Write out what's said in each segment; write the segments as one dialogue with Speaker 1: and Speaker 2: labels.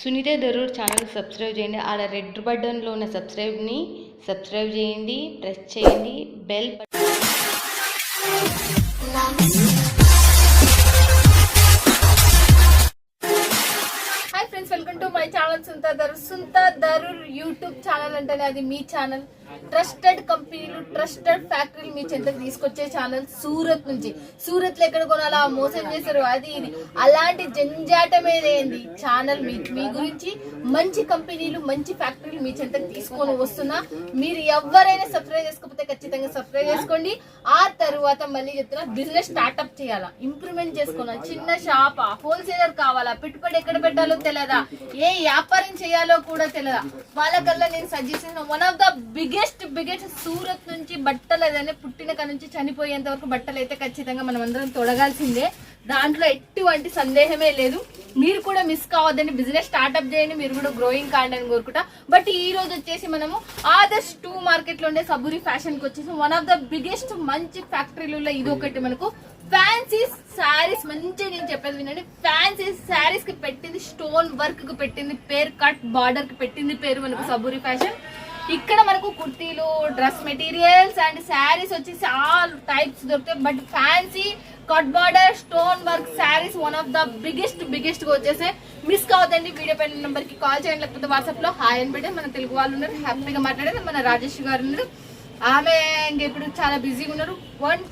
Speaker 1: Sunitha Darur channel subscribe చేయండి. ఆడ red బటన్లో ఉన్న సబ్స్క్రైబ్ని సబ్స్క్రైబ్ చేయండి. ప్రెస్ చేయండి. Bell
Speaker 2: button to my YouTube channel అంటేనే అది మీ ఛానల్. ట్రస్టెడ్ కంపెనీలు ట్రస్టెడ్ ఫ్యాక్టరీలు మీ చెంతకు తీసుకొచ్చే ఛానల్ సూరత్ నుంచి. సూరత్లో ఎక్కడ కొనాలా మోసం చేశారు అది ఇది. అలాంటి జంజాటమే ఛానల్ మీ మీ గురించి మంచి కంపెనీలు మంచి ఫ్యాక్టరీలు మీ చెంతకు తీసుకొని వస్తున్నా మీరు ఎవరైనా సబ్స్క్రైబ్ చేసుకోకపోతే ఖచ్చితంగా సబ్స్క్రైబ్ చేసుకోండి. ఆ తర్వాత మళ్ళీ చెప్తున్నా బిజినెస్ స్టార్ట్అప్ చేయాలా ఇంప్రూవ్మెంట్ చేసుకోవాలా చిన్న షాప్ హోల్సేలర్ కావాలా పెట్టుబడి ఎక్కడ పెట్టాలో తెలియదా ఏ వ్యాపారం చేయాలో కూడా తెలియదు? వాళ్ళకల్లా నేను suggestion one of the biggest biggest Surat నుంచి బట్టలు ఏదైనా పుట్టిన కాడ నుంచి చనిపోయేంత వరకు బట్టలు అయితే ఖచ్చితంగా మనం అందరం తొడగాల్సిందే. దాంట్లో ఎటువంటి సందేహమే లేదు. మీరు కూడా మిస్ కావద్దని బిజినెస్ స్టార్ట్అప్ చేయండి మీరు కూడా గ్రోయింగ్ కాండి అని కోరుకుంటా. బట్ ఈ రోజు వచ్చేసి మనము ఆదర్శ్ టూ మార్కెట్లో ఉండే సబూరి ఫ్యాషన్కి వచ్చేసి వన్ ఆఫ్ ద బిగ్గెస్ట్ మంచి ఫ్యాక్టరీలలో ఇది ఒకటి మనకు ఫ్యాన్సీ శారీస్ మంచిగా నేను చెప్పేది వినండి. ఫ్యాన్సీ శారీస్కి పెట్టింది స్టోన్ వర్క్కి పెట్టింది పేరు కట్ బార్డర్కి పెట్టింది పేరు మనకు సబూరి ఫ్యాషన్ ఇక్కడ మనకు కుర్తీలు డ్రెస్ మెటీరియల్స్ అండ్ శారీస్ వచ్చేసి ఆల్ టైప్స్ దొరుకుతాయి. But fancy cut border stone work saris one of the biggest బిగ్గెస్ట్గా వచ్చేసి మిస్ కావద్దండి వీడియో పైన నెంబర్కి కాల్ చేయండి. లేకపోతే వాట్సాప్లో హాయ్ అని పెట్టి మన తెలుగు వాళ్ళు ఉన్నారు హ్యాపీగా మాట్లాడేది. మన రాజేష్ గారు ఉన్నారు. ఆమె అండ్ ఇప్పుడు చాలా బిజీగా ఉన్నారు. వన్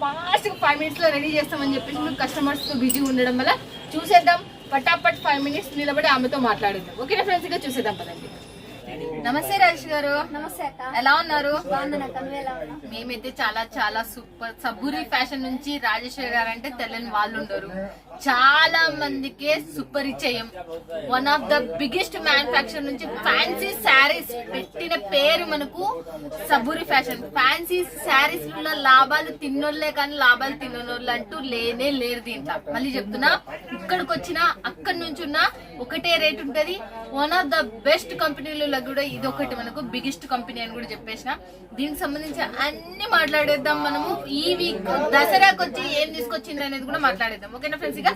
Speaker 2: ఒక్క ఫాస్ట్ ఫైవ్ మినిట్స్లో రెడీ చేస్తామని చెప్పేసి మేము కస్టమర్స్తో బిజీ ఉండడం వల్ల చూసేద్దాం. పటాపట్ ఫైవ్ మినిట్స్ నిలబడి ఆమెతో మాట్లాడేద్దాం. ఓకేనా ఫ్రెండ్స్ ఇక చూసేద్దాం పదండి. నమస్తే రాజేష్ గారు.
Speaker 3: నమస్తే అక్క.
Speaker 2: ఎలా ఉన్నారు? మేమైతే చాలా చాలా సూపర్ సబ్బూరి ఫ్యాషన్ నుంచి రాజేశ్వరి గారు అంటే తెల్లని వాళ్ళు ఉండరు. చాలా మందికే సుపరిచయం one of the biggest manufacture నుంచి ఫ్యాన్సీ శారీస్ పేరు మనకు సబూరి ఫ్యాషన్. ఫ్యాన్సీ శారీస్లో లాభాలు తిన్నోళ్ళే కానీ లాభాలు తిన్నోళ్ళు అంటూ లేనే లేరు దీంట్లో. మళ్ళీ చెప్తున్నా ఇక్కడికి వచ్చినా అక్కడి నుంచి ఉన్నా ఒకటే రేట్ ఉంటది. వన్ ఆఫ్ ద బెస్ట్ కంపెనీలలో కూడా ఇది ఒకటి మనకు బిగ్గెస్ట్ కంపెనీ అని కూడా చెప్పేసిన. దీనికి సంబంధించి అన్ని మాట్లాడేద్దాం మనము. ఈ వీక్ దసరాకి వచ్చి ఏం తీసుకొచ్చింది అనేది కూడా మాట్లాడేద్దాం. ఓకేనా ఫ్రెండ్స్ ఇక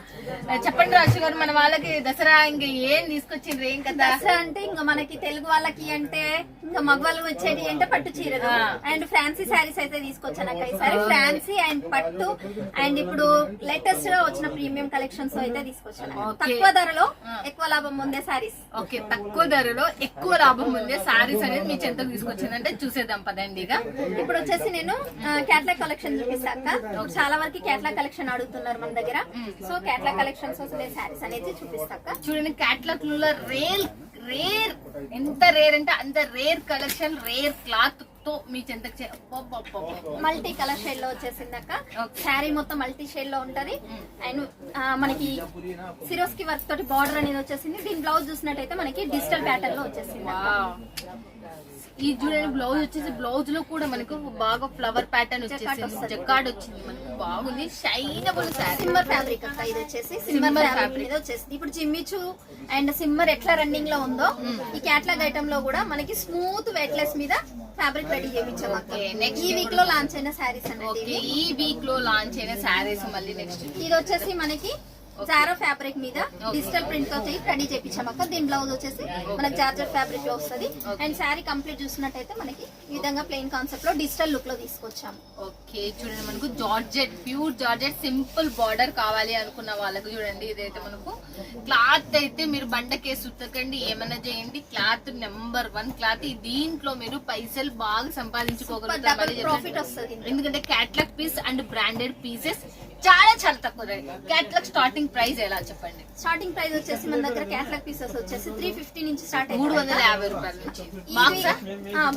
Speaker 2: చెప్పండి రాజు గారు మన వాళ్ళకి దసరా ఇంక ఏం తీసుకొచ్చిండ్రు ఏం కదా
Speaker 3: దసరా అంటే ఇంకా మనకి తెలుగు వాళ్ళకి అంటే ఇంకా మగవాళ్ళు వచ్చేది అంటే పట్టు చీరలు.
Speaker 2: ఆ.
Speaker 3: అండ్ ఫ్యాన్సీ శారీస్ అయితే తీసుకొచ్చాను అక్క ఈసారి ఫ్యాన్సీ అండ్ పట్టు. అండ్ ఇప్పుడు లేటెస్ట్గా వచ్చిన ప్రీమియం కలెక్షన్స్ అయితే తీసుకొచ్చాను. తక్కువ ధరలో. ఎక్కువ లాభం పొందే శారీస్.
Speaker 2: ఓకే తక్కువ ధరలో ఎక్కువ లాభం ఉంది సారీస్ అనేది మీ చెంతకు తీసుకొచ్చిందంటే చూసేద్దాం పదండి ఇక.
Speaker 3: ఇప్పుడు వచ్చేసి నేను క్యాట్లాగ్ కలెక్షన్ చూపిస్తాక చాలా వరకు క్యాట్లాగ్ కలెక్షన్ అడుగుతున్నారు మన దగ్గర. సో క్యాట్లాగ్ కలెక్షన్స్ వస్తుంది శారీస్ అనేది చూపిస్తాక.
Speaker 2: చూడండి క్యాట్లాగ్లో రేర్ రేర్ ఎంత రేర్ అంటే అంత రేర్ కలెక్షన్ రేర్ క్లాత్ తో మీ చెంతకు.
Speaker 3: మల్టీ కలర్ షేడ్లో వచ్చేసింది అక్క
Speaker 2: Okay.
Speaker 3: శారీ మొత్తం మల్టీ షేడ్లో ఉంటది. అండ్ ఆ, మనకి సిరోస్కి వర్క్ తోటి బార్డర్ అనేది వచ్చేసింది. దీని బ్లౌజ్ చూసినట్టయితే మనకి డిజిటల్ ప్యాటర్న్లో వచ్చేసింది.
Speaker 2: ఈ చూడండి బ్లౌజ్ వచ్చేసి బ్లౌజ్లో కూడా మనకు బాగా ఫ్లవర్ ప్యాటర్న్ వచ్చేసింది.
Speaker 3: వస్తది.
Speaker 2: జకార్డ్ వచ్చింది. మనకు బాగుంది. షైనబుల్
Speaker 3: సిమ్మర్ ఫ్యాబ్రిక్ అక్క. ఇది వచ్చేసి
Speaker 2: సిమ్మర్.
Speaker 3: ఫ్యాబ్రిక్ మీద వచ్చేసింది. ఇప్పుడు జిమ్మిచు అండ్ సిమ్మర్ ఎట్లా రన్నింగ్లో ఉందో ఈ క్యాట్లాగ్ ఐటమ్లో కూడా మనకి స్మూత్ వెయిట్లెస్ మీద ఫ్యాబ్రిక్ రెడీ చేయించాం అక్క. ఈ వీక్లో లాంచ్ అయిన శారీస్ ఇవి.
Speaker 2: ఈ వీక్లో లాంచ్ అయిన శారీస్ మళ్ళీ నెక్స్ట్
Speaker 3: ఇది వచ్చేసి మనకి జారా ఫ్యాబ్రిక్ మీద డిజిటల్ ప్రింట్తో రెడీ చేపించాం అక్క దీని బ్లౌజ్ వచ్చేసి మనకి జార్జెట్ ఫ్యాబ్రిక్లో వస్తుంది. అండ్ శారీ కంప్లీట్ చూసినట్టయితే మనకి ఈ విధంగా ప్లెయిన్ కాన్సెప్ట్లో డిజిటల్ లుక్లో తీసుకొచ్చాము.
Speaker 2: ఓకే చూడండి మనకు georgette pure georgette simple border కావాలి అనుకున్న వాళ్ళకు చూడండి. ఇదైతే మనకు క్లాత్ అయితే మీరు బండకేసి ఉతకండి ఏమైనా చేయండి. క్లాత్ నెంబర్ వన్ క్లాత్ దీంట్లో మీరు పైసలు బాగా సంపాదించుకోగలుగుతారు. ఎందుకంటే catalogue piece and branded pieces చాలా చాలా తక్కువ క్యాట్లాగ్ స్టార్టింగ్ ప్రైస్ ఎలా చెప్పండి?
Speaker 3: స్టార్టింగ్ ప్రైస్ వచ్చేసి మన దగ్గర క్యాట్లాగ్ పీసెస్ వచ్చేసి త్రీ ఫిఫ్టీ నుంచి స్టార్ట్
Speaker 2: మూడు వందల యాభై రూపాయల నుంచి. బాక్సా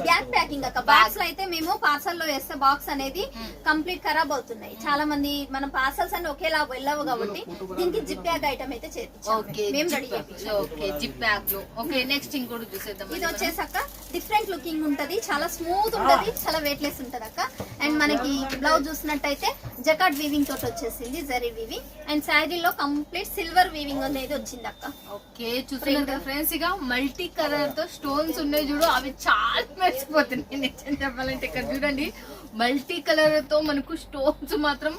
Speaker 3: బ్యాక్ ప్యాకింగ్ అక్క. బాక్స్లో అయితే మేము పార్సల్లో వేస్తే బాక్స్ అనేది కంప్లీట్ ఖరాబ్ అవుతున్నాయి. చాలా మంది మన పార్సల్స్ అన్ని ఒకేలా వెళ్ళవు కాబట్టి దీనికి జిప్ బ్యాగ్ ఐటమ్ అయితే
Speaker 2: ఓకే
Speaker 3: మేము రెడీ
Speaker 2: ఓకే జిప్ బ్యాగ్లో. ఓకే నెక్స్ట్ ఇంకోటి చూసేద్దాం.
Speaker 3: ఇది వచ్చేసాక డిఫరెంట్ లుకింగ్ ఉంటది. చాలా స్మూత్ ఉంటది. చాలా వెయిట్ లెస్ ఉంటది అక్క. అండ్ మనకి బ్లౌజ్ చూసినట్టయితే జకాట్ వీవింగ్ తోటి వచ్చేసింది జరీ వీవింగ్ అండ్ శారీలో కంప్లీట్ సిల్వర్ వీవింగ్ అనేది వచ్చింది అక్క.
Speaker 2: ఓకే కదా ఫ్రెండ్స్ ఇక మల్టీ కలర్తో స్టోన్స్ ఉన్నాయి చూడు అవి చాలా మెరిసిపోతున్నాయి నిజం చెప్పాలంటే ఇక్కడ చూడండి. మల్టీ కలర్తో మనకు స్టోన్స్ మాత్రం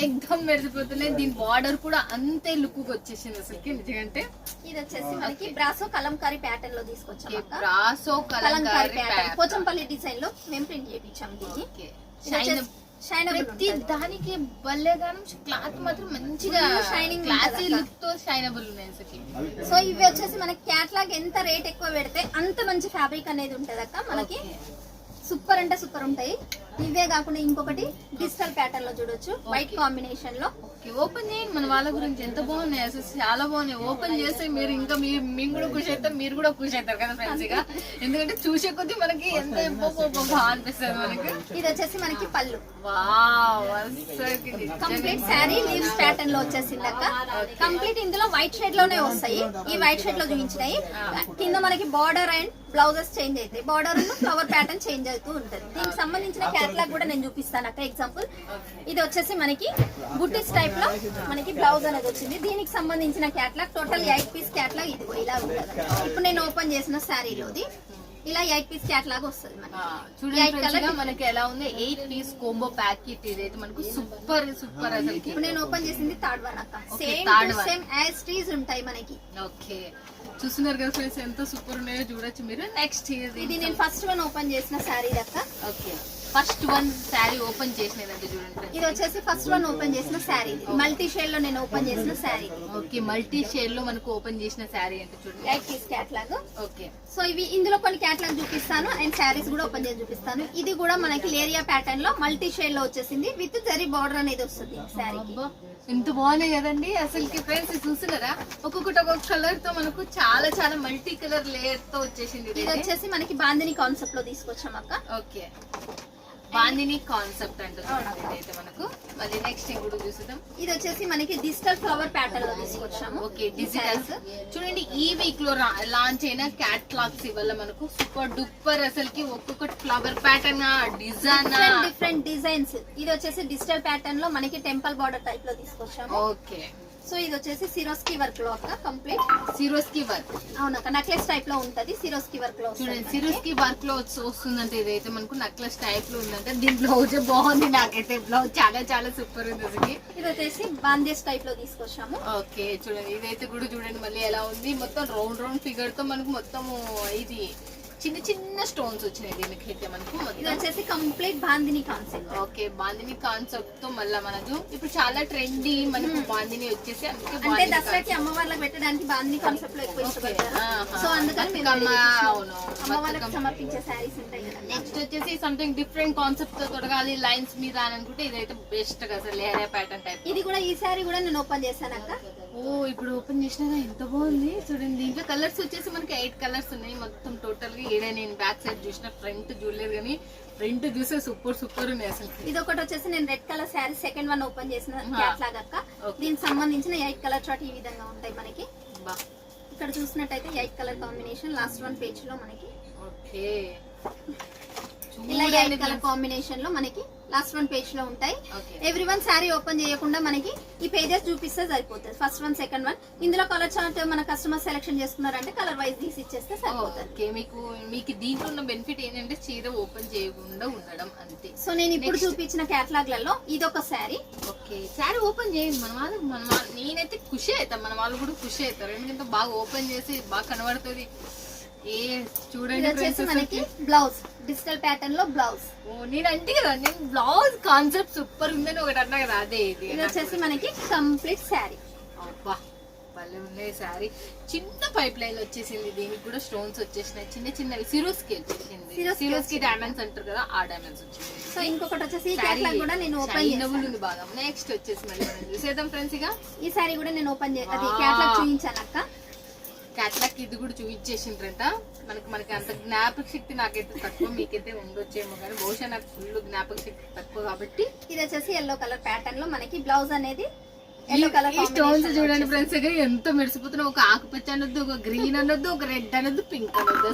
Speaker 2: ఏకదమ్ మెరిసిపోతున్నాయి. దీని బార్డర్ కూడా అంతే లుక్ వచ్చేసింది అసలుకి నిజంగా
Speaker 3: ఇది వచ్చేసి మనకి బ్రాసో కలంకారీ ప్యాటర్న్లో తీసుకొచ్చాం.
Speaker 2: బ్రాసో
Speaker 3: కలంకారీ ప్యాటర్న్ పోచంపల్లి డిజైన్లో మేము ప్రింట్ చేయించాం దీన్ని.
Speaker 2: ప్రతి దానికి బల్లెగానం క్లాత్ మాత్రం మంచిగా
Speaker 3: shining
Speaker 2: క్లాసీ లుక్తో షైనబుల్ ఉన్నాయి
Speaker 3: సో ఇవి వచ్చేసి మనకి క్యాట్లాగ్ ఎంత రేట్ ఎక్కువ పెడితే అంత మంచి ఫ్యాబ్రిక్ అనేది ఉంటది అక్క. మనకి సూపర్ అంటే సూపర్ ఉంటాయి. ఇవే కాకుండా ఇంకొకటి డిజిటల్ ప్యాటర్న్లో చూడొచ్చు. వైట్
Speaker 2: కాంబినేషన్లో. ఓపెన్ చేయండి. మన వాళ్ళ గురించి ఎంత బాగున్నాయి అసలు చాలా బాగున్నాయి. ఓపెన్ చేస్తే మీరు ఇంకా మీ మేము కూడా ఖుషి అవుతాం మీరు కూడా ఖుషి అవుతారు కదా ఫ్రెండ్స్గా ఎందుకంటే చూసే కొద్దీ మనకి ఎంత బాగా అనిపిస్తుంది మనకి.
Speaker 3: ఇది వచ్చేసి మనకి పళ్ళు. కంప్లీట్ శారీ లీవ్స్ ప్యాటర్న్లో వచ్చేసింది అక్క. కంప్లీట్ ఇందులో వైట్ షేడ్లోనే వస్తాయి. ఈ వైట్ షేడ్లో చూపించినాయి. కింద మనకి బార్డర్ అండ్ బ్లౌజెస్ చేంజ్ అవుతాయి. బార్డర్ ఫ్లవర్ ప్యాటర్న్ చేంజ్ అవుతూ ఉంటది. దీనికి సంబంధించిన క్యాట్లాగ్ కూడా నేను చూపిస్తాను అక్క ఎగ్జాంపుల్ ఇది వచ్చేసి మనకి బుట్టిస్ టైప్ లో మనకి బ్లౌజ్ అనేది వచ్చింది. దీనికి సంబంధించిన catalogue total eight piece catalogue ఇదిగో ఇలా ఉంటుంది. ఇప్పుడు నేను ఓపెన్ చేసిన శారీలోది ఇలా ఎయిట్ పీస్ క్యాట్లాగ్ వస్తుంది
Speaker 2: చూడండి మనకి ఎలా ఉంది? ఎయిట్ పీస్ కోంబో ప్యాకెట్ ఇదైతే మనకు సూపర్ సూపర్ అసలుకి.
Speaker 3: ఇప్పుడు నేను ఓపెన్ చేసింది థర్డ్ వన్ అక్క. సేమ్ యాజ్ టీజ్ ఉంటాయి మనకి.
Speaker 2: ఓకే చూస్తున్నారు కదా ఫ్రెండ్స్ ఎంత సూపర్ ఉన్నాయో చూడొచ్చు మీరు. నెక్స్ట్
Speaker 3: ఇది నేను ఫస్ట్ వన్ ఓపెన్ చేసిన శారీ దక్క
Speaker 2: okay first one sari open చేసినదంటే చూడండి.
Speaker 3: ఇది వచ్చేసి ఫస్ట్ వన్ ఓపెన్ చేసిన శారీ. మల్టీ షేడ్లో నేను ఓపెన్ చేసిన శారీ.
Speaker 2: ఓకే మల్టీ షేడ్లో మనకు ఓపెన్ చేసిన శారీ అంటే చూడండి.
Speaker 3: Piece catalogue
Speaker 2: okay.
Speaker 3: సో ఇవి ఇందులో కొన్ని క్యాట్లాగ్ చూపిస్తాను అండ్ శారీస్ కూడా ఓపెన్ చేసి చూపిస్తాను. ఇది కూడా మనకి లేరియా ప్యాటర్న్లో మల్టీ షేడ్లో వచ్చేసింది. విత్ జరీ బార్డర్ అనేది వస్తుంది
Speaker 2: అబ్బా, ఎంత బాగున్నాయి కదండి. అసలుకి ఫ్రెండ్స్ చూస్తున్నారా? ఒక్కొక్కటి ఒక్కొక్క కలర్తో మనకు చాలా చాలా మల్టీ కలర్ లేయర్తో వచ్చేసింది
Speaker 3: ఇది. వచ్చేసి మనకి బాందిని కాన్సెప్ట్లో తీసుకొచ్చాం అక్క.
Speaker 2: ఓకే. బాందిని కాన్సెప్ట్ అంటుంది. ఇదైతే మనకు. మళ్ళీ నెక్స్ట్ ఇంకోటి చూసుదాం
Speaker 3: ఇది వచ్చేసి మనకి డిజిటల్ ఫ్లవర్ ప్యాటర్న్లో తీసుకొచ్చాము.
Speaker 2: ఓకే డిజిటల్ చూడండి ఈ వీక్లో లాంచ్ అయిన క్యాట్లాగ్స్ వల్ల మనకు సూపర్ డూపర్ అసలుకి ఒక్కొక్కటి flower pattern design
Speaker 3: different different designs ఇది వచ్చేసి డిజిటల్ ప్యాటర్న్లో మనకి టెంపుల్ బార్డర్ టైప్లో తీసుకొచ్చాము.
Speaker 2: ఓకే.
Speaker 3: సో ఇది వచ్చేసి సిరోస్కి వర్క్లో అక్క కంప్లీట్.
Speaker 2: Swarovski work.
Speaker 3: అవునక్క నెక్లెస్ టైప్లో ఉంటది సిరోస్కి వర్క్లో
Speaker 2: చూడండి
Speaker 3: మనకి.
Speaker 2: సిరోస్కి వర్క్లో వస్తుందంటే ఇదైతే మనకు నెక్లెస్ టైప్లో ఉందంటే దీని బ్లౌజ్ బాగుంది నాకైతే. బ్లౌజ్ చాలా చాలా సూపర్ ఉంది అసలు
Speaker 3: ఇది వచ్చేసి బాందేజ్ టైప్లో తీసుకొచ్చాము.
Speaker 2: ఓకే చూడండి ఇదైతే కూడా చూడండి మళ్ళీ ఎలా ఉంది. మొత్తం రౌండ్ రౌండ్ ఫిగర్తో మనకు మొత్తం ఇది చిన్న చిన్న స్టోన్స్ వచ్చినాయి దీనికి అయితే మనకు.
Speaker 3: ఇది వచ్చేసి complete bandhani concept.
Speaker 2: Okay bandhani కాన్సెప్ట్తో మళ్ళీ మనకు. ఇప్పుడు చాలా ట్రెండీ మనకు బాందిని వచ్చేసి
Speaker 3: అంటే దసరాకి అమ్మవార్లకు పెట్టడానికి బాందిని కాన్సెప్ట్లో ఎక్కువ. సో అందుకని. అమ్మవార్లకు. సమర్పించే శారీస్ ఉంటాయి కదా.
Speaker 2: నెక్స్ట్ వచ్చేసి సంథింగ్ డిఫరెంట్ కాన్సెప్ట్తో తొడగాలి లైన్స్ మీద అని అనుకుంటే ఇదైతే బెస్ట్ కదా అసలు లేరియా ప్యాటర్న్ టైప్
Speaker 3: ఇది కూడా ఈ శారీ కూడా నేను ఓపెన్ చేశాను అక్క.
Speaker 2: ఓ ఇప్పుడు ఓపెన్ చేసినా ఎంత బాగుంది. చూడండి దీంట్లో కలర్స్ వచ్చేసి మనకి ఎయిట్ కలర్స్ ఉన్నాయి మొత్తం టోటల్గా. ఏడే నేను బ్యాక్ సైడ్ చూసిన ఫ్రంట్ చూడలేదు కానీ ఫ్రంట్ చూస్తే సూపర్ సూపర్ ఉన్నాయి అసలు.
Speaker 3: ఇది ఒకటి వచ్చేసి నేను red colour sari second one open చేసిన. క్యాట్లాగ్ అక్క. దీనికి సంబంధించిన ఎయిట్ కలర్ చాట్ ఈ విధంగా ఉంటాయి మనకి.
Speaker 2: బా.
Speaker 3: ఇక్కడ చూసినట్టయితే eight colour combination last one పేజ్లో మనకి.
Speaker 2: ఓకే.
Speaker 3: ఇలా ఎయిట్ కలర్ కాంబినేషన్లో మనకి లాస్ట్ వన్ పేజ్లో ఉంటాయి. ఎవ్రీ వన్ శారీ ఓపెన్ చేయకుండా మనకి ఈ పేజెస్ చూపిస్తే సరిపోతుంది. ఫస్ట్ వన్ సెకండ్ వన్ ఇందులో కలర్ చార్ట్ మన కస్టమర్ సెలెక్షన్ చేసుకున్నారంటే కలర్ వైజ్ తీసి ఇచ్చేస్తే సరిపోతుంది.
Speaker 2: మీకు మీకు దీంట్లో ఉన్న బెనిఫిట్ ఏంటంటే చీర ఓపెన్ చేయకుండా ఉండడం అంతే.
Speaker 3: సో నేను ఇప్పుడు. చూపించిన క్యాటలాగ్లలో ఇది ఒక శారీ
Speaker 2: ఓకే శారీ ఓపెన్ చేయండి. మన వాళ్ళు మన నేనైతే ఖుషి అవుతాను. మన వాళ్ళు కూడా ఖుషి అవుతారు. ఎందుకంటే బాగా ఓపెన్ చేసి బాగా కనబడుతుంది. చూడండి
Speaker 3: వచ్చేసి మనకి. బ్లౌజ్ డిజిటల్ ప్యాటర్న్లో బ్లౌజ్
Speaker 2: ఓ, నేను అంటే కదా నేను బ్లౌజ్ కాన్సెప్ట్ సూపర్ ఉందని ఒకటి అన్నా కదా అదే ఇది
Speaker 3: ఇది వచ్చేసి మనకి కంప్లీట్ శారీ
Speaker 2: అబ్బా భలే ఉన్నాయి శారీ చిన్న పైప్ లైన్ వచ్చేసింది దీనికి కూడా స్టోన్స్ వచ్చేసినాయి. చిన్న చిన్నవి సిరోస్కి వచ్చేసింది సిరోస్కి డైమండ్స్ అంటారు కదా ఆ డైమండ్స్ వచ్చింది
Speaker 3: సో ఇంకొకటి వచ్చేసి క్యాటలాగ్ కూడా నేను ఓపెన్
Speaker 2: షైనబుల్ ఉంది బాగా. నెక్స్ట్ వచ్చేసి మళ్ళీ చూసేద్దాం ఫ్రెండ్స్ ఇక.
Speaker 3: ఈ శారీ కూడా నేను ఓపెన్ చే అది. క్యాటలాగ్ చూపించాను అక్క.
Speaker 2: క్యాట్లాక్ ఇది కూడా చూపించేసిండ్రంట. మనకి మనకి అంత జ్ఞాపక శక్తి నాకైతే తక్కువ మీకైతే ఉండొచ్చేమో కానీ బహుశా నాకు ఫుల్ జ్ఞాపక శక్తి తక్కువ కాబట్టి.
Speaker 3: ఇది వచ్చేసి ఎల్లో కలర్ ప్యాటర్న్లో మనకి బ్లౌజ్ అనేది
Speaker 2: ఈ స్టోన్స్ చూడండి ఫ్రెండ్స్ దగ్గర ఎంత మెరిసిపోతున్నాయి. ఒక ఆకుపచ్చ అనొద్దు ఒక గ్రీన్ అనొద్దు ఒక రెడ్ అనొద్దు పింక్ అనొద్దు.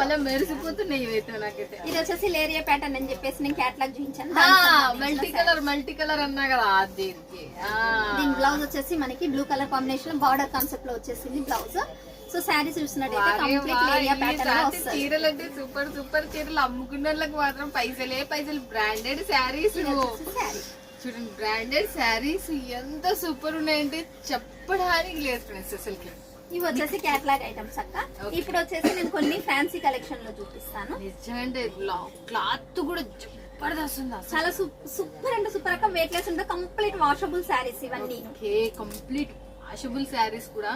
Speaker 2: భలే మెరిసిపోతున్నాయి ఇవైతే నాకైతే.
Speaker 3: ఇది వచ్చేసి లేరియా ప్యాటర్న్ అని చెప్పేసి నేను క్యాటలాగ్ చూపించాను.
Speaker 2: మల్టీ కలర్ మల్టీ కలర్ అన్నా కదా దీనికి. ఆ.
Speaker 3: దీని బ్లౌజ్ వచ్చేసి మనకి బ్లూ కలర్ కాంబినేషన్ బార్డర్ కాన్సెప్ట్లో వచ్చేసింది బ్లౌజ్ సో శారీ చూసినట్టయితే
Speaker 2: చీరలు అంటే సూపర్ సూపర్ చీరలు. అమ్ముకున్న వాళ్ళకి మాత్రం పైసలే పైసలు. బ్రాండెడ్ శారీస్
Speaker 3: శారీ
Speaker 2: చూడండి బ్రాండెడ్ శారీస్ ఎంత సూపర్ ఉన్నాయంటే చెప్పడానికి లేదు ఫ్రెండ్స్ అసలుకి.
Speaker 3: ఇవి వచ్చేసి క్యాట్లాగ్ ఐటమ్స్ అక్క. ఇప్పుడు వచ్చేసి నేను కొన్ని ఫ్యాన్సీ కలెక్షన్లో చూపిస్తాను.
Speaker 2: క్లాత్ కూడా
Speaker 3: చాలా సూపర్ అంటే సూపర్ అక్క. వెయిట్ లెస్ ఉంటే కంప్లీట్ వాషబుల్ శారీస్ ఇవన్నీ.
Speaker 2: కంప్లీట్ వాషబుల్ శారీస్ కూడా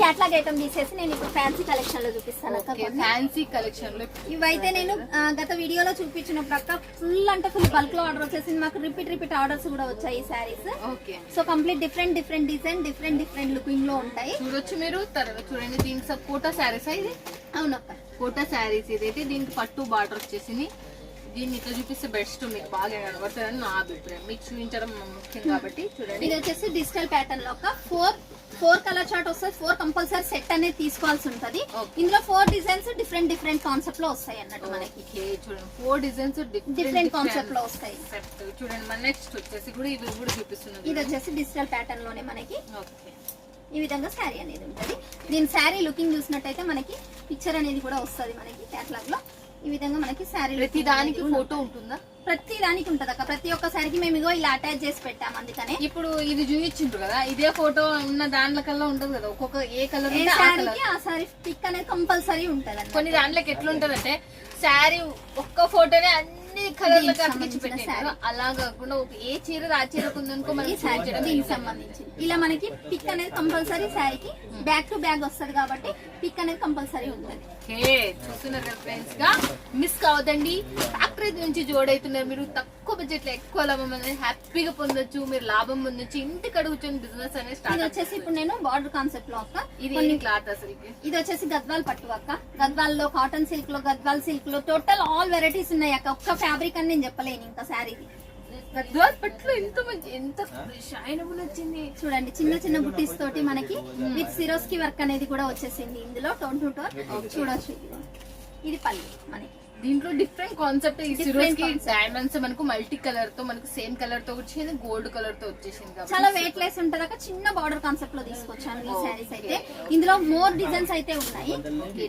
Speaker 3: క్యాట్లాగ్ ఐటమ్ తీసేసి నేను ఇప్పుడు ఫ్యాన్సీ కలెక్షన్లో చూపిస్తాను.
Speaker 2: ఫ్యాన్సీ కలెక్షన్లో
Speaker 3: ఇవైతే నేను గత వీడియోలో చూపించినప్పుడు అక్క ఫుల్ అంటే ఫుల్ బల్క్లో ఆర్డర్ వచ్చేసింది మాకు రిపీట్ రిపీట్ ఆర్డర్స్ కూడా వచ్చాయి ఈ sarees
Speaker 2: okay
Speaker 3: so complete different different design different different లుకింగ్లో ఉంటాయి.
Speaker 2: చూడొచ్చు మీరు తర్వాత చూడండి దీనికి కోటా శారీస్ ఇది?
Speaker 3: అవునక్క
Speaker 2: కోటా శారీస్ ఇదైతే దీనికి పట్టు బార్డర్ వచ్చేసింది. దీన్ని ఇట్లా చూపిస్తే బెస్ట్ మీకు బాగా కనబడుతుందని నా అభిప్రాయం. మీకు చూపించడం ముఖ్యం కాబట్టి చూడండి.
Speaker 3: ఇది వచ్చేసి డిజిటల్ ప్యాటర్న్లో ఒక ఫోర్ ఫోర్ కలర్ చార్ట్ వస్తుంది. ఫోర్ కంపల్సరీ సెట్ అనేది తీసుకోవాల్సి ఉంటది. ఇందులో ఫోర్ డిజైన్స్ డిఫరెంట్ డిఫరెంట్ కాన్సెప్ట్లో వస్తాయి అన్నట్టు మనకి.
Speaker 2: చూడండి. ఫోర్ డిజైన్స్
Speaker 3: డిఫరెంట్ కాన్సెప్ట్లో వస్తాయి.
Speaker 2: చూడండి మన నెక్స్ట్ వచ్చేసి కూడా ఇవి కూడా చూపిస్తున్నది.
Speaker 3: ఇది వచ్చేసి డిజిటల్ ప్యాటర్న్లోనే మనకి.
Speaker 2: ఓకే
Speaker 3: ఈ విధంగా శారీ అనేది ఉంటది. దీని శారీ లుకింగ్ చూసినట్టయితే మనకి పిక్చర్ అనేది కూడా వస్తది మనకి క్యాట్లాగ్లో. ఈ విధంగా మనకి శారీ
Speaker 2: ప్రతి దానికి ఫోటో ఉంటుందా?
Speaker 3: ప్రతి దానికి ఉంటది అక్క ప్రతి ఒక్క శారీకి మేము ఇగో ఇలా అటాచ్ చేసి పెట్టాం అందుకనే.
Speaker 2: ఇప్పుడు ఇది చూపించిండ్రు కదా? ఇదే ఫోటో ఉన్న దాంట్లో కల్లా ఉండదు కదా? ఒక్కొక్క ఏ కలర్
Speaker 3: ఏ
Speaker 2: ఆ కలర్
Speaker 3: శారీకి ఆ శారీ పిక్ అనేది కంపల్సరీ ఉంటది
Speaker 2: కొన్ని దాంట్లోకి ఎట్లా ఉంటదంటే శారీ ఒక్క ఫోటోనే అన్ని
Speaker 3: సంబంధించిన
Speaker 2: పెట్టారు అలా కాకుండా ఒక ఏ చీర ఆ చీరకు ఉందనుకో మనం
Speaker 3: ఈ శారీ దీనికి సంబంధించి ఇలా మనకి పిక్ అనేది కంపల్సరీ శారీకి బ్యాక్ టు బ్యాగ్ వస్తది కాబట్టి పిక్ అనేది కంపల్సరీ ఉంటది.
Speaker 2: ఓకే చూస్తున్నారు కదా ఫ్రెండ్స్గా? మిస్ కావద్దండి. ఫ్యాక్టరీ నుంచి జోడైతున్నారు మీరు. తక్కువ బడ్జెట్లో ఎక్కువ లాభం అనేది హ్యాపీగా పొందొచ్చు మీరు లాభం పొందొచ్చు. ఇంటికి అడుగుతున్న బిజినెస్ అనేది స్టార్ట్
Speaker 3: వచ్చేసి ఇప్పుడు నేను బార్డర్ కాన్సెప్ట్లో అక్క.
Speaker 2: ఇది క్లాత్ అసలు
Speaker 3: ఇది? వచ్చేసి గద్వాల్ పట్టు అక్క. గద్వాల్లో కాటన్ సిల్క్లో గద్వాల్ సిల్క్లో టోటల్ ఆల్ వెరైటీస్ ఉన్నాయి అక్క. ఒక్క ఫ్యాబ్రిక్ అని నేను చెప్పలేను ఇంకా శారీది
Speaker 2: ఎంత మంచి ఎంత షైనబుల్ వచ్చింది
Speaker 3: చూడండి చిన్న చిన్న బుట్టీస్ తోటి మనకి విత్ సిరోస్కి వర్క్ అనేది కూడా వచ్చేసింది. ఇందులో టోన్ టు టోన్ చూడొచ్చు. ఇది. ఇది పల్లి మనకి
Speaker 2: దీంట్లో డిఫరెంట్ కాన్సెప్ట్ ఈ. డైమండ్స్ మనకు మల్టీ కలర్తో మనకు సేమ్ కలర్తో వచ్చింది గోల్డ్ కలర్తో వచ్చేసింది
Speaker 3: చాలా వెయిట్ లెస్ ఉంటది చిన్న బార్డర్ కాన్సెప్ట్లో తీసుకొచ్చాను ఈ శారీస్ అయితే. ఇందులో మోర్ డిజైన్స్ అయితే ఉన్నాయి.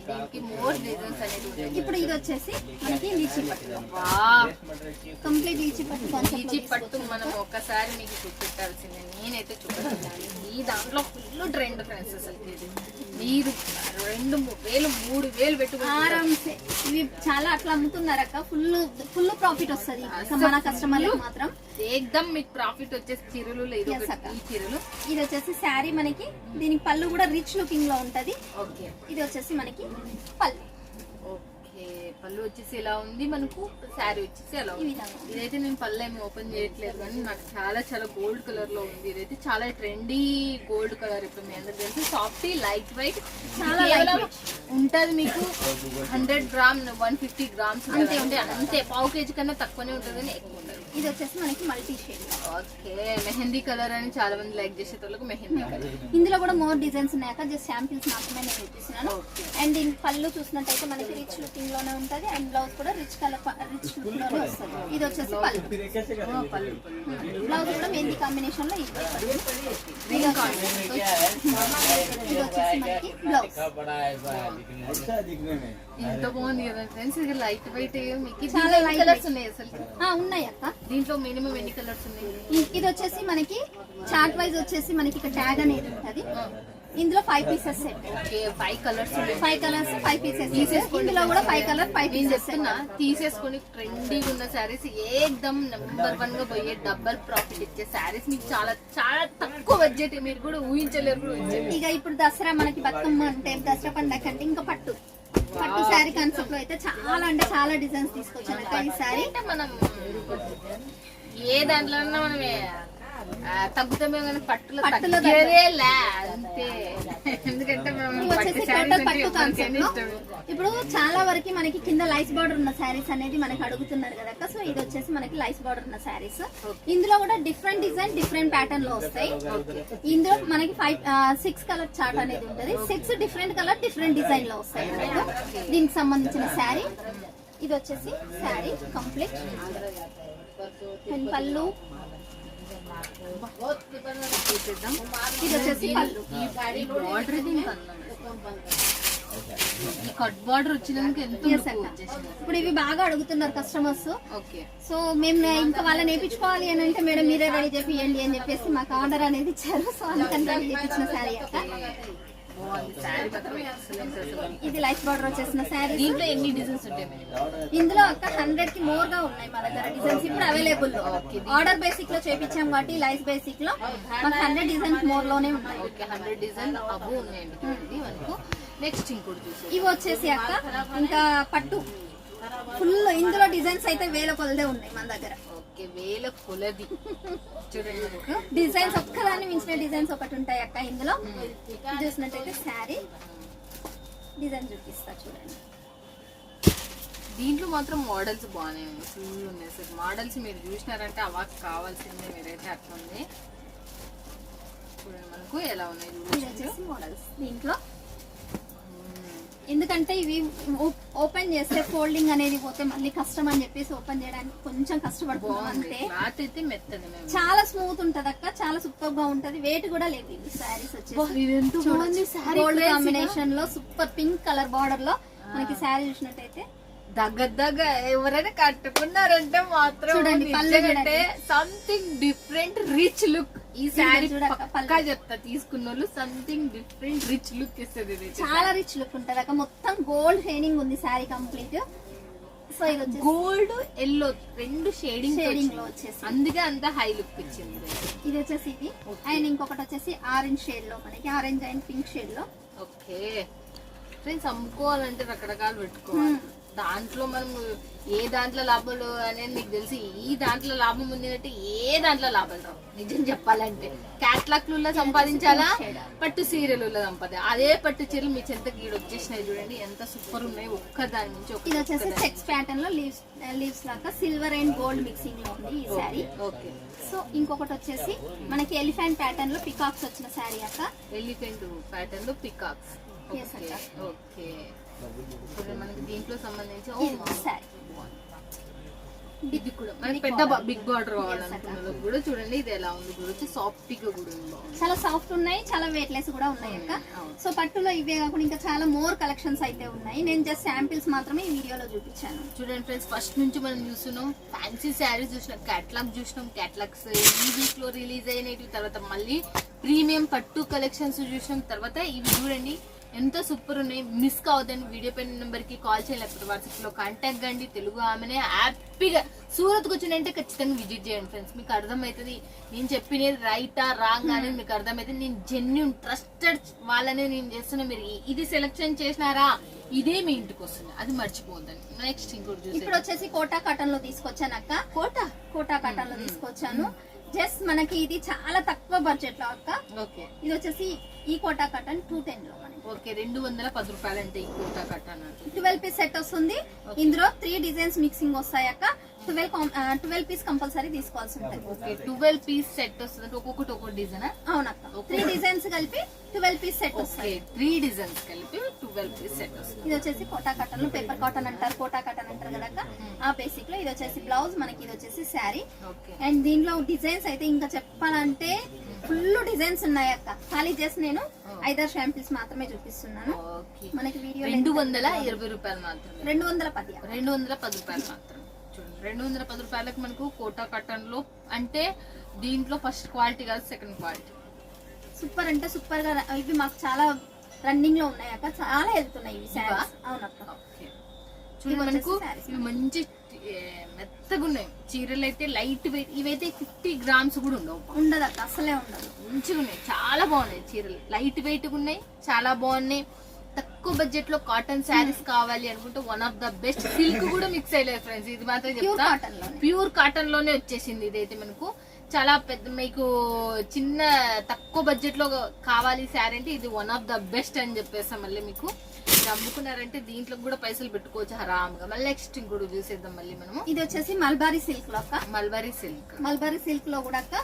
Speaker 2: దీనికి మోర్ డిజైన్స్ అనేది
Speaker 3: ఇప్పుడు ఇది వచ్చేసి మనకి లీచీ పట్టు. కంప్లీట్ లీచీ పట్టు
Speaker 2: ఈజీ పట్టు మనం ఒక్కసారి మీకు చూపెట్టాల్సిందే. నేనైతే చూపెట్టాలి. ఈ దాంట్లో ఫుల్ ట్రెండ్ ఫ్రెండ్స్ అసలు. మీరు రెండు వేలు మూడు వేలు పెట్టుకుంటారు
Speaker 3: ఆరామ్సే ఇవి చాలా అట్లా అమ్ముతున్నారు అక్క ఫుల్ ఫుల్ ప్రాఫిట్ వస్తది. మన కస్టమర్లకు మాత్రం.
Speaker 2: ఏకదమ్ మీకు ప్రాఫిట్ వచ్చే చీరలు లేదు. చీరలు.
Speaker 3: ఇది వచ్చేసి శారీ మనకి. దీనికి పళ్ళు కూడా రిచ్ లుకింగ్లో ఉంటది.
Speaker 2: ఓకే.
Speaker 3: ఇది వచ్చేసి మనకి పళ్ళు.
Speaker 2: ఓకే పళ్ళు వచ్చేసి ఎలా ఉంది మనకు? శారీ వచ్చేసి ఎలా ఉంది? ఇదైతే నేను పళ్ళు ఏమి ఓపెన్ చేయట్లేదు కానీ నాకు చాలా చాలా గోల్డ్ కలర్లో ఉంది. ఇదైతే చాలా ట్రెండీ గోల్డ్ కలర్ ఇప్పుడు మీ అందరికి తెలిసి. సాఫ్ట్ లైట్ వైట్
Speaker 3: చాలా
Speaker 2: ఉంటది మీకు hundred gram one fifty grams అంతే అంతే. పావు కేజీ కన్నా తక్కువనే ఉంటుంది ఎక్కువ ఉండదు
Speaker 3: ఇది వచ్చేసి మనకి multi shade.
Speaker 2: Okay mehndi colour అని చాలా మంది లైక్ చేసే వాళ్ళకి మెహందీ hmm. కలర్.
Speaker 3: ఇందులో కూడా మోర్ డిజైన్స్ ఉన్నాయక జస్ట్ శాంపిల్స్ మాత్రమే నేను చూపిస్తున్నాను అండ్ దీని పళ్ళు చూసినట్టయితే మనకి రిచ్ లుకింగ్లోనే ఉంటుంది అండ్ బ్లౌజ్ కూడా రిచ్ కలర్ రిచ్ లుకింగ్లోనే వస్తుంది. ఇది వచ్చేసి పళ్ళు.
Speaker 2: బ్లౌజ్ hmm,
Speaker 3: hmm, కూడా మెహందీ కాంబినేషన్లో ఇది వచ్చేసి మనకి బ్లౌజ్
Speaker 2: ఎంత బాగుంది కదా ఫ్రెండ్స్ ఇది లైట్ వెయిట్ మీకు
Speaker 3: చాలా
Speaker 2: కలర్స్ ఉన్నాయి అసలు.
Speaker 3: ఉన్నాయి అక్క
Speaker 2: దీంట్లో మినిమం ఎన్ని కలర్స్ ఉన్నాయి?
Speaker 3: ఇది వచ్చేసి మనకి చార్ట్ వైజ్ వచ్చేసి మనకి ఇక్కడ ట్యాగ్ అనేది ఉంటది. ఇందులో five pieces set
Speaker 2: five colours
Speaker 3: five colours five pieces
Speaker 2: తీసేసుకోండి.
Speaker 3: ఇందులో కూడా ఫైవ్ కలర్ ఫైవ్ పీసెస్
Speaker 2: తీసేసుకొని ట్రెండీగా ఉన్న శారీస్ ఏకదమ్ నెంబర్ వన్గా పోయే డబల్ ప్రాఫిట్ ఇచ్చే శారీస్ మీకు చాలా చాలా తక్కువ బడ్జెట్ మీరు కూడా ఊహించలేరు కూడా ఊహించలేరు.
Speaker 3: ఇక ఇప్పుడు దసరా మనకి బతుకమ్మ అంటే దసరా పండగ అంటే ఇంకా పట్టు. పట్టు శారీ కాన్సెప్ట్లో అయితే చాలా అంటే చాలా డిజైన్స్ తీసుకొచ్చాను అక్క ఈ శారీ.
Speaker 2: అంటే మనం ఏ దాంట్లో మనం ఆ, తగ్గుతామే కానీ పట్టులో
Speaker 3: పట్టులో
Speaker 2: అంతే. ఎందుకంటే.
Speaker 3: ఇప్పుడు చాలా వరకు మనకి కింద లైస్ బార్డర్ ఉన్న శారీస్ అనేది మనకి అడుగుతున్నారు కదా సో ఇది వచ్చేసి మనకి లైస్ బార్డర్ ఉన్న శారీస్. ఇందులో కూడా డిఫరెంట్ డిజైన్ డిఫరెంట్ ప్యాటర్న్లో వస్తాయి ఇందులో మనకి ఫైవ్ సిక్స్ కలర్ చార్ట్ అనేది ఉంటది. సిక్స్ డిఫరెంట్ కలర్ డిఫరెంట్ డిజైన్లో వస్తాయి దీనికి సంబంధించిన శారీ. ఇది వచ్చేసి శారీ కంప్లీట్. పళ్ళు.
Speaker 2: చూసేద్దాం
Speaker 3: ఇది వచ్చేసి పళ్ళు
Speaker 2: ఈ బార్డర్ ఈ కట్ బార్డర్ వచ్చినందుకు ఎంత
Speaker 3: ఇప్పుడు ఇవి బాగా అడుగుతున్నారు కస్టమర్స్
Speaker 2: ఓకే
Speaker 3: సో మేము ఇంకా వాళ్ళని నేర్పించుకోవాలి అని అంటే మేడం మీరే రెడీ చేపియండి అని చెప్పేసి మాకు ఆర్డర్ అనేది ఇచ్చారు. సో అందుకని రెడీ చేపించిన శారీ అక్క. ఇది లైఫ్ బార్డర్ వచ్చేసిన శారీ.
Speaker 2: దీంట్లో ఎన్ని డిజైన్స్ ఉంటాయి
Speaker 3: ఇందులో అక్క హండ్రెడ్కి మోర్గా ఉన్నాయి మా దగ్గర డిజైన్స్ ఇప్పుడు అవైలబుల్ ఆర్డర్ బేసిక్లో చేపించాం కాబట్టి లైఫ్ బేసిక్లో మాకు హండ్రెడ్ డిజైన్స్ మోర్లోనే ఉన్నాయి.
Speaker 2: హండ్రెడ్ డిజైన్ ఉన్నాయండి నెక్స్ట్ ఇంకోటి
Speaker 3: ఇవి వచ్చేసి అక్క ఇంకా పట్టు. ఫుల్ ఇందులో డిజైన్స్ అయితే వేల కొలదే ఉన్నాయి మన దగ్గర.
Speaker 2: వేల కొలది. చూడండి.
Speaker 3: డిజైన్స్ ఒక్కదాన్ని మించిన డిజైన్స్ ఒకటి ఉంటాయి అక్క ఇందులో. ఇది చూసినట్టయితే శారీ. డిజైన్ చూపిస్తా చూడండి.
Speaker 2: దీంట్లో మాత్రం మోడల్స్ బాగానే ఉన్నాయి. ఫుల్ ఉన్నాయి సార్. మోడల్స్ మీరు చూసినారంటే అవాక్ కావాల్సిందే. మీరైతే అట్లుంది. చూడండి మనకు ఎలా ఉన్నాయి
Speaker 3: మోడల్స్. దీంట్లో ఎందుకంటే ఇవి ఓపెన్ చేస్తే ఫోల్డింగ్ అనేది పోతే మళ్ళీ కష్టం అని చెప్పేసి ఓపెన్ చేయడానికి కొంచెం కష్టపడుతున్నాం అంతే.
Speaker 2: మేము
Speaker 3: చాలా స్మూత్ ఉంటది అక్క చాలా సూపర్గా ఉంటది. వెయిట్ కూడా లేవు ఇవి శారీస్ వచ్చేసి. గోల్డ్ కాంబినేషన్లో సూపర్ పింక్ కలర్ బార్డర్లో మనకి శారీ చూసినట్టయితే.
Speaker 2: దగ్గర దగ్గర ఎవరైనా కట్టుకున్నారంటే మాత్రం
Speaker 3: చూడండి,
Speaker 2: అంటే సంథింగ్ డిఫరెంట్ రిచ్ లుక్ ఈ శారీ పక్కా చెప్తా తీసుకున్న వాళ్ళు సంథింగ్ డిఫరెంట్ రిచ్ లుక్ ఇస్తుంది ఇది.
Speaker 3: చాలా రిచ్ లుక్ ఉంటది. అక్క మొత్తం గోల్డ్ షైనింగ్ ఉంది శారీ కంప్లీట్ సో ఇది
Speaker 2: గోల్డ్ ఎల్లో రెండు షేడింగ్
Speaker 3: షేడింగ్లో వచ్చేసి
Speaker 2: అందుకే అంత హై లుక్ ఇచ్చింది.
Speaker 3: ఇది వచ్చేసి ఇది. అండ్ ఇంకొకటి వచ్చేసి ఆరెంజ్ షేడ్లో మనకి. ఆరెంజ్ అండ్ పింక్ షేడ్లో.
Speaker 2: ఓకే ఫ్రెండ్స్ అమ్ముకోవాలంటే రకరకాలు పెట్టుకోవాలి. దాంట్లో మనం ఏ దాంట్లో లాభాలు అనేది మీకు తెలిసి. ఈ దాంట్లో లాభం ఉంది అంటే ఏ దాంట్లో లాభాలు రావు. నిజం చెప్పాలంటే. క్యాట్లాక్లలో సంపాదించాలా? పట్టు సీరియల్లో సంపాది. అదే పట్టు చీరలు మీ చెంత గీడు వచ్చేసినాయి చూడండి. ఎంత సూపర్ ఉన్నాయి. ఒక్క దాని నుంచి
Speaker 3: ఇది వచ్చేసి చెక్స్ ప్యాటర్న్లో లీవ్స్ లీవ్స్ లాగా సిల్వర్ అండ్ గోల్డ్ మిక్సింగ్లో ఉంది ఈ శారీ
Speaker 2: ఓకే
Speaker 3: సో ఇంకొకటి వచ్చేసి మనకి ఎలిఫెంట్ ప్యాటర్న్లో పికాక్స్ వచ్చిన శారీ అక్క.
Speaker 2: ఎలిఫెంట్ ప్యాటర్న్లో పికాక్స్ ఓకే మనకి దీంట్లో సంబంధించి
Speaker 3: ఇది
Speaker 2: కూడా మనకి పెద్ద బిగ్ బార్డర్ కావాలనుకున్న వాళ్ళకి కూడా చూడండి ఇది ఎలా ఉంది? కూడా వచ్చి సాఫ్ట్గా కూడా ఉంది.
Speaker 3: చాలా సాఫ్ట్ ఉన్నాయి చాలా వెయిట్ లెస్ కూడా ఉన్నాయి అక్క. సో పట్టులో ఇవే కాకుండా ఇంకా చాలా మోర్ కలెక్షన్స్ అయితే ఉన్నాయి. నేను జస్ట్ శాంపిల్స్ మాత్రమే ఈ వీడియోలో చూపించాను.
Speaker 2: చూడండి ఫ్రెండ్స్ ఫస్ట్ నుంచి మనం చూస్తున్నాం. ఫ్యాన్సీ శారీస్ చూసినాం క్యాట్లాగ్ చూసినాం. క్యాట్లాగ్స్ ఈ వీక్లో రిలీజ్ అయినవి తర్వాత మళ్ళీ ప్రీమియం పట్టు కలెక్షన్స్ చూసినాం. తర్వాత ఇవి చూడండి. ఎంత సూపర్ ఉన్నాయి మిస్ కావద్దని వీడియో పైన నెంబర్కి కాల్ చేయాలి లేకపోతే వాట్సాప్లో కాంటాక్ట్ కండి తెలుగు ఆమెనే హ్యాపీగా సూరత్ వచ్చిందంటే ఖచ్చితంగా విజిట్ చేయండి ఫ్రెండ్స్ మీకు అర్థమవుతుంది నేను చెప్పినది రైటా రాంగ్ అనేది మీకు అర్థమవుతుంది. నేను జెన్యున్ ట్రస్టెడ్ వాళ్ళనే నేను చేస్తున్నా. మీరు ఇది సెలెక్షన్ చేసినారా ఇదే మీ ఇంటికి వస్తుంది. అది మర్చిపోవద్దండి. నెక్స్ట్ ఇంకోటి చూసి
Speaker 3: ఇప్పుడు వచ్చేసి కోటా కాటన్లో తీసుకొచ్చాను అక్క. కోటా? కోటా కాటన్లో తీసుకొచ్చాను. జస్ట్ మనకి ఇది చాలా తక్కువ బడ్జెట్లో అక్క.
Speaker 2: ఓకే
Speaker 3: ఇది వచ్చేసి ఈ కోటా కాటన్ టూ టెన్లో.
Speaker 2: ఓకే రెండు వందల పది రూపాయలు అంటే ఈ కోటా కట్టాను
Speaker 3: ట్వెల్వ్ పీస్ సెట్ వస్తుంది. ఇందులో త్రీ డిజైన్స్ మిక్సింగ్ వస్తాయి అక్క. ట్వెల్వ్ ట్వెల్వ్ పీస్ కంపల్సరీ తీసుకోవాల్సి ఉంటుంది.
Speaker 2: ఓకే ట్వెల్వ్ పీస్ సెట్ వస్తుంది ఒక్కొక్కటి ఒక్కొక్క డిజైన్?
Speaker 3: అవునక్క. త్రీ డిజైన్స్ కలిపి ట్వెల్వ్ పీస్ సెట్ వస్తాయి.
Speaker 2: త్రీ డిజైన్స్ కలిపి ట్వెల్వ్ పీస్ సెట్ వస్తుంది.
Speaker 3: ఇది వచ్చేసి కోటా కాటన్ పేపర్ కాటన్ అంటారు కోటా కాటన్ అంటారు కదా. ఆ బేసిక్లో ఇది వచ్చేసి బ్లౌజ్ మనకి ఇది వచ్చేసి శారీ అండ్ దీనిలో డిజైన్స్ అయితే ఇంకా చెప్పాలంటే ఫుల్ డిజైన్స్ ఉన్నాయి అక్క. ఖాళీ చేసి నేను ఐదారు షాంపిల్స్ మాత్రమే చూపిస్తున్నాను. మనకి వీడియో
Speaker 2: రెండు వందల ఇరవై రూపాయలు మాత్రమే.
Speaker 3: రెండు వందల పది
Speaker 2: రెండు వందల పది రూపాయలు మాత్రం. చూడండి రెండు వందల పది రూపాయలకు మనకు కోటా కటన్లో అంటే దీంట్లో ఫస్ట్ క్వాలిటీ కాదు సెకండ్ క్వాలిటీ.
Speaker 3: సూపర్ అంటే సూపర్గా ఇవి మాకు చాలా రన్నింగ్లో ఉన్నాయి అక్క. చాలా వెళ్తున్నాయి ఇవి అవునక్క.
Speaker 2: చూడండి మనకు మంచి మెత్తగా ఉన్నాయి. చీరలు అయితే లైట్ వెయిట్ ఇవైతే ఫిఫ్టీ గ్రామ్స్ కూడా ఉండవు.
Speaker 3: ఉండదు అక్క అసలే ఉండదు.
Speaker 2: మంచిగా ఉన్నాయి. చాలా బాగున్నాయి చీరలు. లైట్ వెయిట్ ఉన్నాయి. చాలా బాగున్నాయి. తక్కువ బడ్జెట్లో కాటన్ శారీస్ కావాలి అనుకుంటే one of the best silk కూడా మిక్స్ అయ్యలేదు ఫ్రెండ్స్ ఇది మాత్రం చెప్తా.
Speaker 3: కాటన్లో
Speaker 2: ప్యూర్ కాటన్లోనే వచ్చేసింది ఇదైతే మనకు. చాలా పెద్ద మీకు చిన్న తక్కువ బడ్జెట్లో కావాలి శారీ అంటే ఇది వన్ ఆఫ్ ద బెస్ట్ అని చెప్పేస్తాం మళ్ళీ మీకు మీరు అమ్ముకున్నారంటే దీంట్లో కూడా పైసలు పెట్టుకోవచ్చు. హరామ్గా మళ్ళీ నెక్స్ట్ ఇంకోటి చూసేద్దాం మళ్ళీ మనము.
Speaker 3: ఇది వచ్చేసి మల్బారీ సిల్క్లో అక్క.
Speaker 2: మల్బరీ సిల్క్
Speaker 3: మల్బారీ సిల్క్లో కూడా అక్క.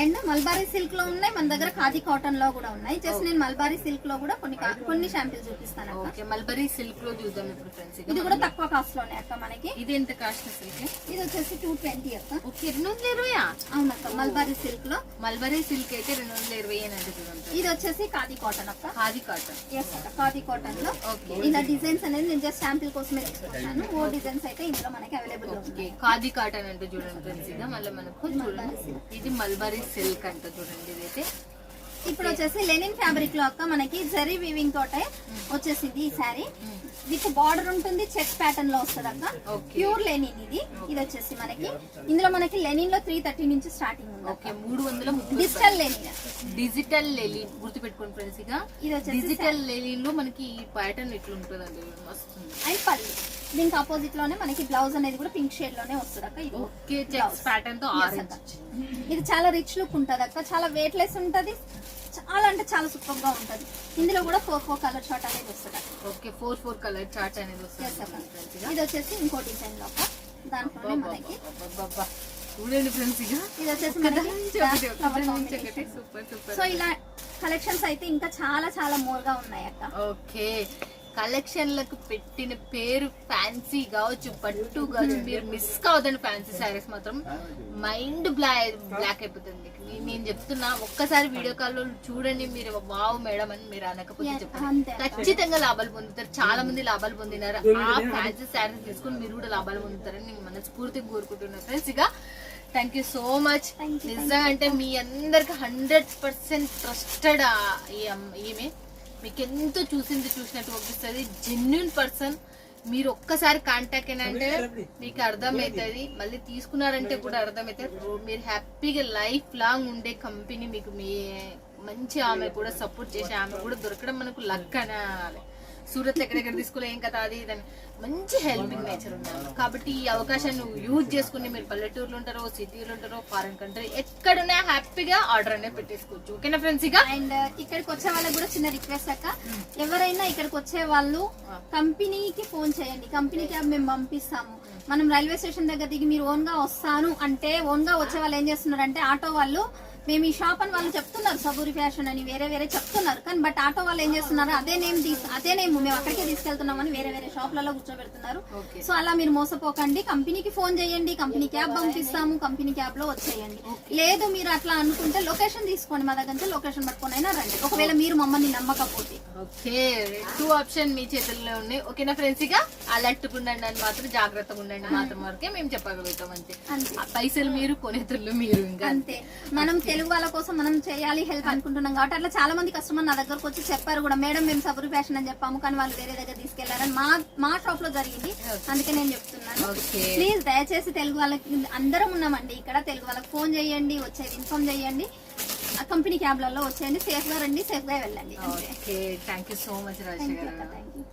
Speaker 3: అండ్ మల్బారీ సిల్క్లో ఉన్నాయి. మన దగ్గర ఖాదీ కాటన్లో కూడా ఉన్నాయి. జస్ట్ నేను మల్బారీ సిల్క్లో కూడా కొన్ని కొన్ని షాంపిల్ చూపిస్తాను అక్క.
Speaker 2: ఓకే మల్బరీ సిల్క్లో చూద్దాం ఇప్పుడు ఫ్రెండ్స్
Speaker 3: ఇది కూడా తక్కువ కాస్ట్లోనే అక్క మనకి.
Speaker 2: ఇది ఎంత కాస్ట్ సిల్క్
Speaker 3: ఇది వచ్చేసి టూ ట్వంటీ అక్క.
Speaker 2: ఓకే రెండు వందల ఇరవయా
Speaker 3: అవునక్క మల్బారీ సిల్క్లో.
Speaker 2: మల్బరీ సిల్క్ అయితే రెండు వందల ఇరవై
Speaker 3: ఇది వచ్చేసి ఖాదీ కాటన్ అక్క.
Speaker 2: ఖాదీ కాటన్
Speaker 3: ఎస్ అక్క ఖాదీ కాటన్లో.
Speaker 2: ఓకే.
Speaker 3: ఇలా డిజైన్స్ అనేది నేను జస్ట్ శాంపిల్ కోసమే తీసుకొచ్చాను. ఓ డిజైన్స్ అయితే ఇందులో మనకి అవైలబుల్
Speaker 2: ఓకే ఖాదీ కాటన్ అంటే చూడండి ఫ్రెండ్స్ ఇక మళ్ళీ మనకు చూడండి. ఇది మల్బరీ సిల్క్ అంట చూడండి ఇదైతే.
Speaker 3: ఇప్పుడు వచ్చేసి లెనిన్ ఫ్యాబ్రిక్లో అక్క మనకి జరీ వీవింగ్ తోటే వచ్చేసింది ఈ శారీ విత్ బార్డర్ ఉంటుంది చెక్ ప్యాటర్న్లో వస్తుంది అక్క. ప్యూర్ లెనిన్ ఇది. ఇది వచ్చేసి మనకి. ఇందులో మనకి లెనిన్లో త్రీ థర్టీ నుంచి స్టార్టింగ్ ఉంది
Speaker 2: ఓకే మూడు వందల
Speaker 3: డిజిటల్ లెనిన్
Speaker 2: డిజిటల్ లెలిన్ గుర్తుపెట్టుకోండి ఫ్రెండ్స్ ఇక.
Speaker 3: ఇది వచ్చేసి
Speaker 2: డిజిటల్ లెలిన్లో మనకి ఈ ప్యాటర్న్ ఎట్లా ఉంటుందండి మస్తు
Speaker 3: అండ్ పల్లి దీనికి ఆపోజిట్లోనే మనకి బ్లౌజ్ అనేది కూడా పింక్ షేడ్లోనే వస్తుంది అక్క. ఇది
Speaker 2: ఓకే చెక్స్ ప్యాటర్న్తో
Speaker 3: Yes,
Speaker 2: ఆరెంజ్
Speaker 3: అక్క. ఇది చాలా రిచ్ లుక్ ఉంటది అక్క. చాలా వెయిట్ లెస్ ఉంటది. చాలా అంటే చాలా సూపర్గా ఉంటది. ఇందులో కూడా ఫోర్ ఫోర్ కలర్ షార్ట్ అనేది వస్తుంది.
Speaker 2: Okay four four colour chart అనేది వస్తుంది
Speaker 3: ఇది వచ్చేసి ఇంకో డిజైన్లో దాంట్లోనే మనకి.
Speaker 2: చూడండి ఫ్రెండ్స్
Speaker 3: ఇది వచ్చేసి మనకి.
Speaker 2: Super super.
Speaker 3: సో ఇలా కలెక్షన్స్ అయితే ఇంకా చాలా చాలా మోర్గా ఉన్నాయి అక్క
Speaker 2: ఓకే. కలెక్షన్లకు పెట్టిన పేరు ఫ్యాన్సీ కావచ్చు పట్టు కావచ్చు మీరు మిస్ కావద్దండి ఫ్యాన్సీ శారీస్ మాత్రం. మైండ్ బ్లాక్ బ్లాక్ అయిపోతుంది. నేను చెప్తున్నా ఒక్కసారి వీడియో కాల్లో చూడండి మీరు. వావ్ మేడం అని మీరు అనకపోతే చెప్పండి. ఖచ్చితంగా లాభాలు పొందుతారు. చాలా మంది లాభాలు పొందినారు. ఆ ఫ్యాన్సీ శారీస్ తీసుకొని మీరు కూడా లాభాలు పొందుతారని నేను మనస్ఫూర్తిగా కోరుకుంటున్నాను. ఫ్రెండ్స్ ఇక థ్యాంక్ యూ సో మచ్ నిజంగా అంటే మీ అందరికి హండ్రెడ్ పర్సెంట్ ట్రస్టెడ్ ఈమె. మీకు ఎంతో చూసింది చూసినట్టు పంపిస్తుంది జెన్యున్ పర్సన్ మీరు ఒక్కసారి కాంటాక్ట్ అయినంటే మీకు అర్థమవుతుంది. మళ్ళీ తీసుకున్నారంటే కూడా అర్థమవుతుంది. మీరు హ్యాపీగా లైఫ్ లాంగ్ ఉండే కంపెనీ మీకు మీ మంచి ఆమె కూడా సపోర్ట్ చేసే ఆమె కూడా దొరకడం మనకు లక్ అనాలి. సూరత్ ఎక్కడెక్కడ తీసుకోలే ఏం కదా అది ఇదని. మంచి హెల్పింగ్ నేచర్ ఉన్నారు కాబట్టి ఈ అవకాశాన్ని యూజ్ చేసుకుని మీరు పల్లెటూరులో ఉంటారో సిటీలో ఉంటారో ఫారెన్ కంట్రీ ఎక్కడున్నా హ్యాపీగా ఆర్డర్ అనేది పెట్టేసుకోవచ్చు. ఓకేనా ఫ్రెండ్స్ ఇక?
Speaker 3: అండ్ ఇక్కడికి వచ్చే వాళ్ళకి కూడా చిన్న రిక్వెస్ట్ అక్క. ఎవరైనా ఇక్కడికి వచ్చే వాళ్ళు కంపెనీకి ఫోన్ చేయండి. కంపెనీకి అవి మేము పంపిస్తాము. మనం రైల్వే స్టేషన్ దగ్గర దిగి మీరు ఓన్గా వస్తాను అంటే ఓన్గా వచ్చే వాళ్ళు ఏం చేస్తున్నారు అంటే ఆటో వాళ్ళు మేము ఈ షాప్ అని వాళ్ళు చెప్తున్నారు సబూరి ఫ్యాషన్ అని వేరే వేరే చెప్తున్నారు. కానీ బట్ ఆటో వాళ్ళు ఏం చేస్తున్నారు అదే నేమ్ అదే నేమ్ మేము అక్కడికే తీసుకెళ్తున్నామని వేరే వేరే షాప్లలో కూర్చోబెడుతున్నారు. సో అలా మీరు మోసపోకండి. కంపెనీకి ఫోన్ చేయండి. కంపెనీ క్యాబ్ పంపిస్తాము. కంపెనీ క్యాబ్లో వచ్చేయండి. లేదు మీరు అట్లా అనుకుంటే లొకేషన్ తీసుకోండి. మా దగ్గర లొకేషన్ పట్టుకొని అయినా రండి. ఒకవేళ మీరు మమ్మల్ని నమ్మకపోతే.
Speaker 2: ఓకే. టూ ఆప్షన్ మీ చేతుల్లో ఉన్నాయి. ఓకేనా ఫ్రెండ్స్ ఇక అలర్ట్ ఉండండి అని మాత్రం జాగ్రత్తగా ఉండండి మాత్రం వరకే మేము చెప్పగలుగుతాం అంతే. పైసలు మీరు కొనేతులు మీరు ఇంకా.
Speaker 3: అంతే. మనం తెలుగు వాళ్ళ కోసం మనం చేయాలి హెల్ప్ అనుకుంటున్నాం కాబట్టి అట్లా చాలా మంది కస్టమర్ నా దగ్గరకు వచ్చి చెప్పారు కూడా. మేడం మేము సబురు ఫ్యాషన్ అని చెప్పాము కానీ వాళ్ళు వేరే దగ్గర తీసుకెళ్ళారని మా మా షాప్లో జరిగింది. అందుకే నేను చెప్తున్నాను. ప్లీజ్ దయచేసి తెలుగు వాళ్ళకి అందరం ఉన్నామండి ఇక్కడ. తెలుగు వాళ్ళకి ఫోన్ చేయండి వచ్చేది ఇన్ఫార్మ్ చేయండి. ఆ కంపెనీ క్యాబ్లలో వచ్చేయండి. సేఫ్గా రండి సేఫ్గా వెళ్ళండి.
Speaker 2: Thank you so much
Speaker 3: thank you